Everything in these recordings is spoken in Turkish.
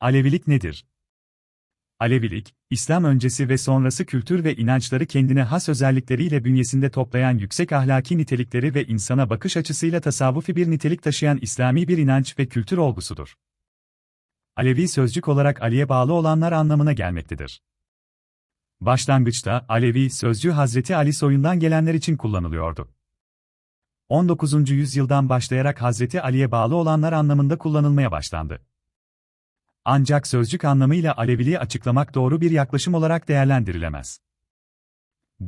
Alevilik nedir? Alevilik, İslam öncesi ve sonrası kültür ve inançları kendine has özellikleriyle bünyesinde toplayan yüksek ahlaki nitelikleri ve insana bakış açısıyla tasavvufi bir nitelik taşıyan İslami bir inanç ve kültür olgusudur. Alevi sözcük olarak Ali'ye bağlı olanlar anlamına gelmektedir. Başlangıçta Alevi sözcüğü Hazreti Ali soyundan gelenler için kullanılıyordu. 19. yüzyıldan başlayarak Hazreti Ali'ye bağlı olanlar anlamında kullanılmaya başlandı. Ancak sözcük anlamıyla Aleviliği açıklamak doğru bir yaklaşım olarak değerlendirilemez.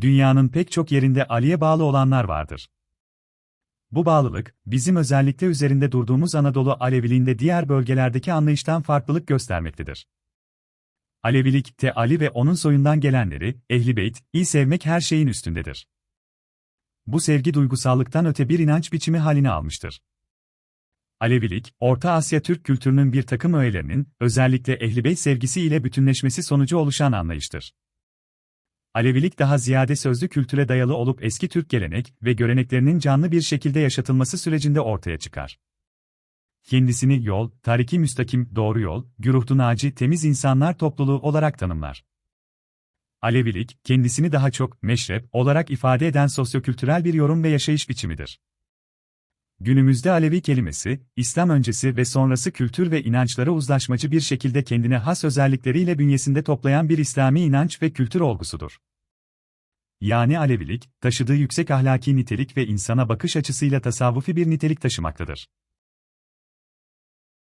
Dünyanın pek çok yerinde Ali'ye bağlı olanlar vardır. Bu bağlılık, bizim özellikle üzerinde durduğumuz Anadolu Aleviliğinde diğer bölgelerdeki anlayıştan farklılık göstermektedir. Alevilik, te Ali ve onun soyundan gelenleri, ehli beyt, iyi sevmek her şeyin üstündedir. Bu sevgi duygusallıktan öte bir inanç biçimi halini almıştır. Alevilik, Orta Asya Türk kültürünün bir takım öğelerinin, özellikle ehlibeyt sevgisi ile bütünleşmesi sonucu oluşan anlayıştır. Alevilik daha ziyade sözlü kültüre dayalı olup eski Türk gelenek ve göreneklerinin canlı bir şekilde yaşatılması sürecinde ortaya çıkar. Kendisini yol, tariki müstakim, doğru yol, güruhtu naci, temiz insanlar topluluğu olarak tanımlar. Alevilik, kendisini daha çok meşrep olarak ifade eden sosyokültürel bir yorum ve yaşayış biçimidir. Günümüzde Alevi kelimesi, İslam öncesi ve sonrası kültür ve inançlara uzlaşmacı bir şekilde kendine has özellikleriyle bünyesinde toplayan bir İslami inanç ve kültür olgusudur. Yani Alevilik, taşıdığı yüksek ahlaki nitelik ve insana bakış açısıyla tasavvufi bir nitelik taşımaktadır.